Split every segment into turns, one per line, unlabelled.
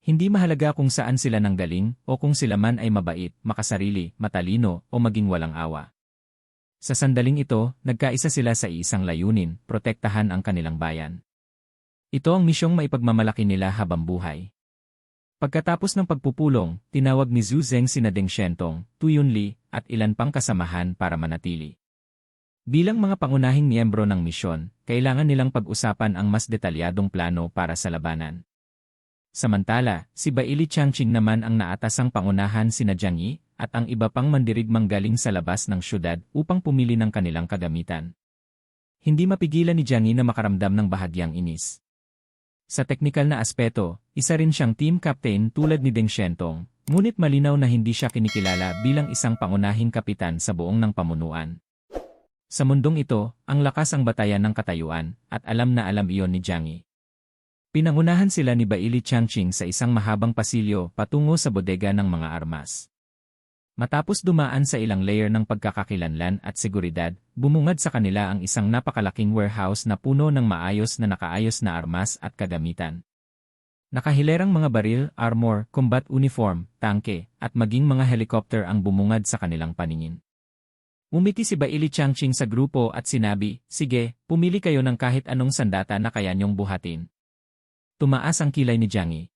Hindi mahalaga kung saan sila nanggaling o kung sila man ay mabait, makasarili, matalino o maging walang awa. Sa sandaling ito, nagkaisa sila sa isang layunin, protektahan ang kanilang bayan. Ito ang misyong maipagmamalaki nila habang buhay. Pagkatapos ng pagpupulong, tinawag ni Zhu Zeng sina Deng Shentong, Tu Yunli, at ilan pang kasamahan para manatili. Bilang mga pangunahing miyembro ng misyon, kailangan nilang pag-usapan ang mas detalyadong plano para sa labanan. Samantala, si Baili Changqing naman ang naatasang pangunahan sina Jiang Yi at ang iba pang mandirigmang galing sa labas ng syudad upang pumili ng kanilang kagamitan. Hindi mapigilan ni Jiang Yi na makaramdam ng bahagyang inis. Sa teknikal na aspeto, isa rin siyang team captain tulad ni Deng Shentong, ngunit malinaw na hindi siya kinikilala bilang isang pangunahing kapitan sa buong ng pamunuan. Sa mundong ito, ang lakas ang batayan ng katayuan, at alam na alam iyon ni Jiang Yi. Pinangunahan sila ni Baili Changqing sa isang mahabang pasilyo patungo sa bodega ng mga armas. Matapos dumaan sa ilang layer ng pagkakakilanlan at seguridad, bumungad sa kanila ang isang napakalaking warehouse na puno ng maayos na nakaayos na armas at kagamitan. Nakahilerang mga baril, armor, combat uniform, tangke, at maging mga helicopter ang bumungad sa kanilang paningin. Umiti si Baili Changqing sa grupo at sinabi, Sige, pumili kayo ng kahit anong sandata na kaya niyong buhatin. Tumaas ang kilay ni Jiang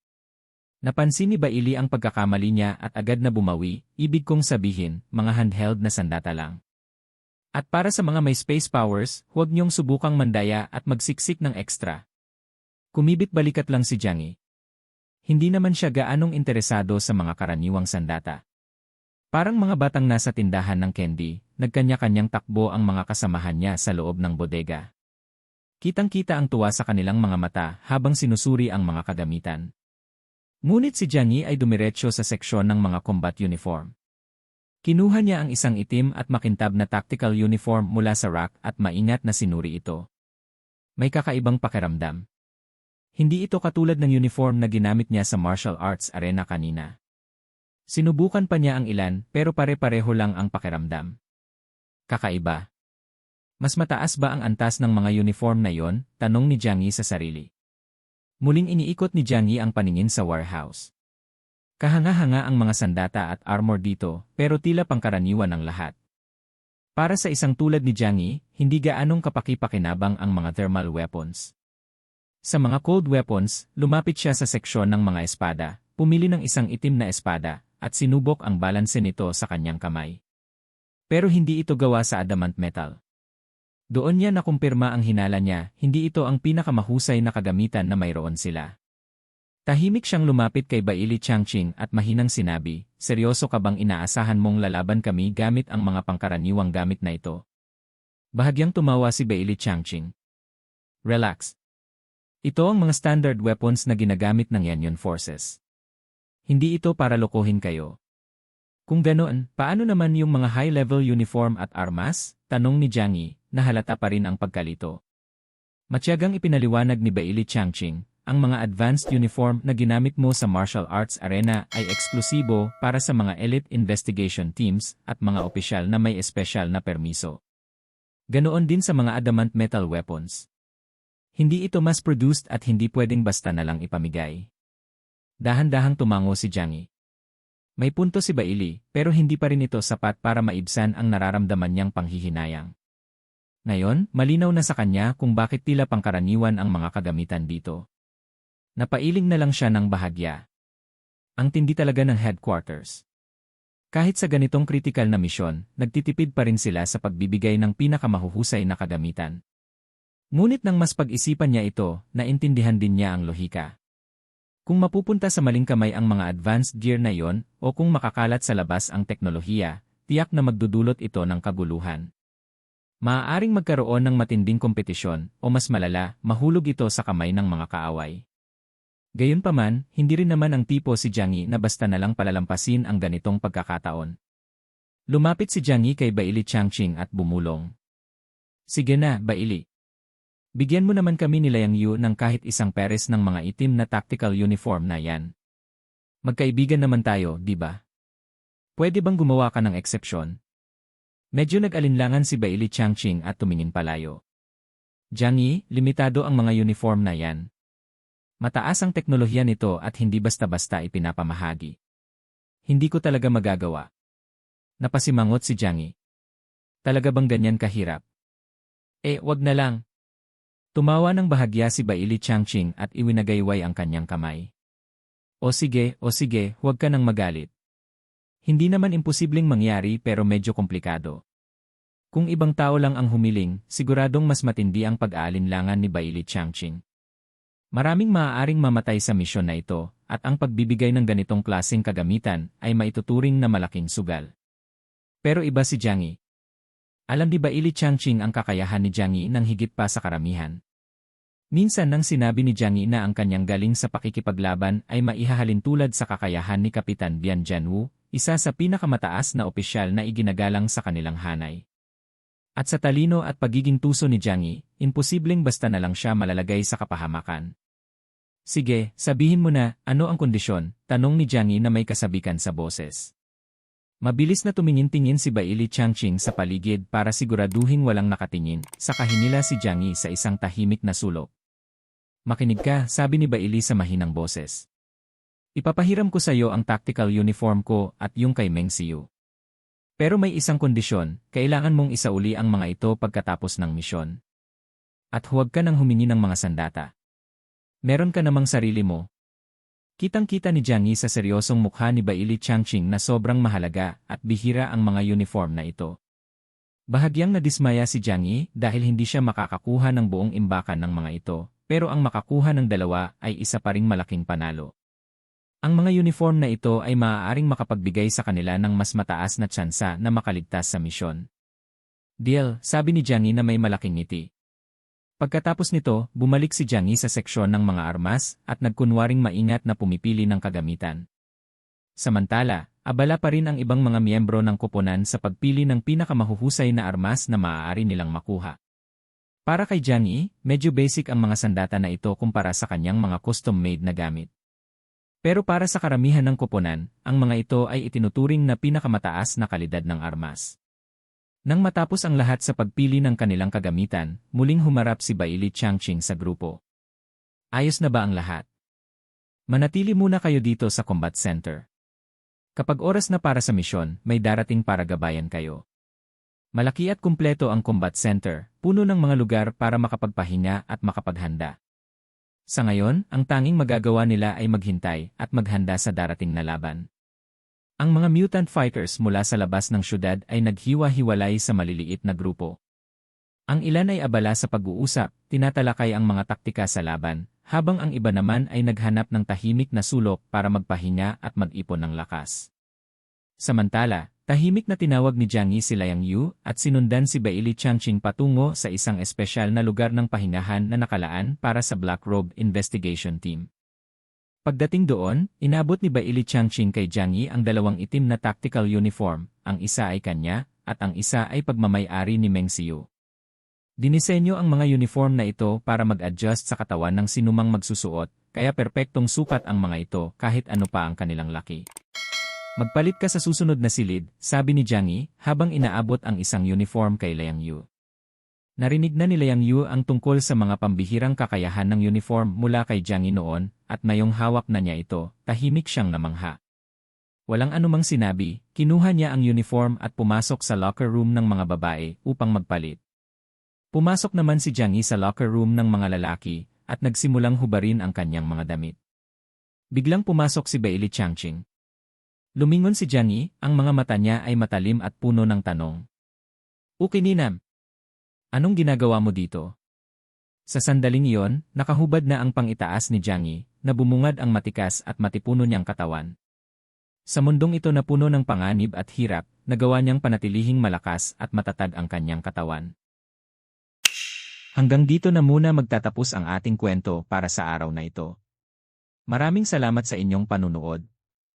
Napansin ni Baili ang pagkakamali niya at agad na bumawi, ibig kong sabihin, mga handheld na sandata lang. At para sa mga may space powers, huwag niyong subukang mandaya at magsiksik ng extra. Kumibit balikat lang si Jiang Hindi naman siya gaanong interesado sa mga karaniwang sandata. Parang mga batang nasa tindahan ng candy, nagkanya-kanyang takbo ang mga kasamahan niya sa loob ng bodega. Kitang-kita ang tuwa sa kanilang mga mata habang sinusuri ang mga kagamitan. Ngunit si Jiang Yi ay dumiretso sa seksyon ng mga combat uniform. Kinuha niya ang isang itim at makintab na tactical uniform mula sa rack at maingat na sinuri ito. May kakaibang pakiramdam. Hindi ito katulad ng uniform na ginamit niya sa martial arts arena kanina. Sinubukan pa niya ang ilan pero pare-pareho lang ang pakiramdam. Kakaiba. Mas mataas ba ang antas ng mga uniform na yon? Tanong ni Jiang Yi sa sarili. Muling iniikot ni Jiang Yi ang paningin sa warehouse. Kahanga-hanga ang mga sandata at armor dito, pero tila pangkaraniwan ang lahat. Para sa isang tulad ni Jiang Yi, hindi gaanong kapaki-pakinabang ang mga thermal weapons. Sa mga cold weapons, lumapit siya sa seksyon ng mga espada, pumili ng isang itim na espada, at sinubok ang balanse nito sa kanyang kamay. Pero hindi ito gawa sa adamant metal. Doon niya nakumpirma ang hinala niya, hindi ito ang pinakamahusay na kagamitan na mayroon sila. Tahimik siyang lumapit kay Baili Changqing at mahinang sinabi, seryoso ka bang inaasahan mong lalaban kami gamit ang mga pangkaraniwang gamit na ito? Bahagyang tumawa si Baili Changqing. Relax. Ito ang mga standard weapons na ginagamit ng Yanyon Forces. Hindi ito para lokohin kayo. Kung ganoon, paano naman yung mga high-level uniform at armas? Tanong ni Jiang Yi, na halata pa rin ang pagkalito. Matyagang ipinaliwanag ni Baili Changqing, ang mga advanced uniform na ginamit mo sa martial arts arena ay eksklusibo para sa mga elite investigation teams at mga opisyal na may espesyal na permiso. Ganoon din sa mga adamant metal weapons. Hindi ito mass-produced at hindi pwedeng basta na lang ipamigay. Dahan-dahang tumango si Jiang. May punto si Baili, pero hindi pa rin ito sapat para maibsan ang nararamdaman niyang panghihinayang. Ngayon, malinaw na sa kanya kung bakit tila pangkaraniwan ang mga kagamitan dito. Napailing na lang siya ng bahagya. Ang tindi talaga ng headquarters. Kahit sa ganitong kritikal na misyon, nagtitipid pa rin sila sa pagbibigay ng pinakamahuhusay na kagamitan. Ngunit nang mas pag-isipan niya ito, naintindihan din niya ang lohika. Kung mapupunta sa maling kamay ang mga advanced gear na yon, o kung makakalat sa labas ang teknolohiya, tiyak na magdudulot ito ng kaguluhan. Maaaring magkaroon ng matinding kompetisyon, o mas malala, mahulog ito sa kamay ng mga kaaway. Gayunpaman, hindi rin naman ang tipo si Jiang na basta na lang palalampasin ang ganitong pagkakataon. Lumapit si Jiang kay Baili Changqing at bumulong. Sige na, Baili. Bigyan mo naman kami nila Yang Yu ng kahit isang peres ng mga itim na tactical uniform na yan. Magkaibigan naman tayo, di ba? Pwede bang gumawa ka ng eksepsyon? Medyo nag-alinlangan si Baili Changqing at tumingin palayo. Jiang Yi, limitado ang mga uniform na yan. Mataas ang teknolohiya nito at hindi basta-basta ipinapamahagi. Hindi ko talaga magagawa. Napasimangot si Jiang Yi. Talaga bang ganyan kahirap? Eh, wag na lang. Tumawa ng bahagya si Baili Changqing at iwinagayway ang kanyang kamay. O sige, o sige, huwag ka nang magalit. Hindi naman imposibleng mangyari pero medyo komplikado. Kung ibang tao lang ang humiling, siguradong mas matindi ang pag-aalinlangan ni Baili Changqing. Maraming maaaring mamatay sa misyon na ito, at ang pagbibigay ng ganitong klaseng kagamitan ay maituturing na malaking sugal. Pero iba si Jiang Yi. Alam di ba ili Changqing ang kakayahan ni Jiang Yi nang higit pa sa karamihan? Minsan nang sinabi ni Jiang Yi na ang kanyang galing sa pakikipaglaban ay maihahalin tulad sa kakayahan ni Kapitan Bian Jianwu, isa sa pinakamataas na opisyal na iginagalang sa kanilang hanay. At sa talino at pagiging tuso ni Jiang Yi, imposibleng basta na lang siya malalagay sa kapahamakan. Sige, sabihin mo na, ano ang kondisyon? Tanong ni Jiang Yi na may kasabikan sa boses. Mabilis na tumingin-tingin si Baili Changqing sa paligid para siguraduhin walang nakatingin, saka hinila si Jiang Yi sa isang tahimik na sulok. Makinig ka, sabi ni Baili sa mahinang boses. Ipapahiram ko sa iyo ang tactical uniform ko at yung kay Meng Xiu. Pero may isang kondisyon, kailangan mong isauli ang mga ito pagkatapos ng misyon. At huwag ka nang humingi ng mga sandata. Meron ka namang sarili mo. Kitang-kita ni Jiang Yi sa seryosong mukha ni Baili Changqing na sobrang mahalaga at bihira ang mga uniform na ito. Bahagyang nadismaya si Jiang Yi dahil hindi siya makakakuha ng buong imbakan ng mga ito, pero ang makakuha ng dalawa ay isa pa ring malaking panalo. Ang mga uniform na ito ay maaaring makapagbigay sa kanila ng mas mataas na tsansa na makaligtas sa misyon. Deal, sabi ni Jiang Yi na may malaking ngiti. Pagkatapos nito, bumalik si Jiang Yi sa seksyon ng mga armas at nagkunwaring maingat na pumipili ng kagamitan. Samantala, abala pa rin ang ibang mga miyembro ng koponan sa pagpili ng pinakamahuhusay na armas na maaari nilang makuha. Para kay Jiang Yi, medyo basic ang mga sandata na ito kumpara sa kanyang mga custom-made na gamit. Pero para sa karamihan ng koponan, ang mga ito ay itinuturing na pinakamataas na kalidad ng armas. Nang matapos ang lahat sa pagpili ng kanilang kagamitan, muling humarap si Baili Changqing sa grupo. Ayos na ba ang lahat? Manatili muna kayo dito sa combat center. Kapag oras na para sa misyon, may darating para gabayan kayo. Malaki at kumpleto ang combat center, puno ng mga lugar para makapagpahinga at makapaghanda. Sa ngayon, ang tanging magagawa nila ay maghintay at maghanda sa darating na laban. Ang mga mutant fighters mula sa labas ng syudad ay naghiwa-hiwalay sa maliliit na grupo. Ang ilan ay abala sa pag-uusap, tinatalakay ang mga taktika sa laban, habang ang iba naman ay naghanap ng tahimik na sulok para magpahinga at mag-ipon ng lakas. Samantala, tahimik na tinawag ni Jiang Yi si Liang Yu at sinundan si Baili Changqing patungo sa isang espesyal na lugar ng pahingahan na nakalaan para sa Black Robe Investigation Team. Pagdating doon, inabot ni Baili Changqing kay Jiang Yi ang dalawang itim na tactical uniform, ang isa ay kanya, at ang isa ay pagmamayari ni Meng Xiu. Dinisenyo ang mga uniform na ito para mag-adjust sa katawan ng sinumang magsusuot, kaya perpektong sukat ang mga ito kahit ano pa ang kanilang laki. Magpalit ka sa susunod na silid, sabi ni Jiang Yi, habang inaabot ang isang uniform kay Liang Yu. Narinig na ni Liang Yu ang tungkol sa mga pambihirang kakayahan ng uniform mula kay Jiang Yi noon, at ngayong hawak na niya ito, tahimik siyang namangha. Walang anumang sinabi, kinuha niya ang uniform at pumasok sa locker room ng mga babae upang magpalit. Pumasok naman si Jiang Yi sa locker room ng mga lalaki, at nagsimulang hubarin ang kanyang mga damit. Biglang pumasok si Bailey Changqing. Lumingon si Jiang Yi, ang mga mata niya ay matalim at puno ng tanong. Ukininam, Anong ginagawa mo dito? Sa sandaling iyon, nakahubad na ang pangitaas ni Jiang Yi, na bumungad ang matikas at matipuno niyang katawan. Sa mundong ito na puno ng panganib at hirap, nagawa niyang panatilihing malakas at matatag ang kanyang katawan. Hanggang dito na muna magtatapos ang ating kwento para sa araw na ito. Maraming salamat sa inyong panunood.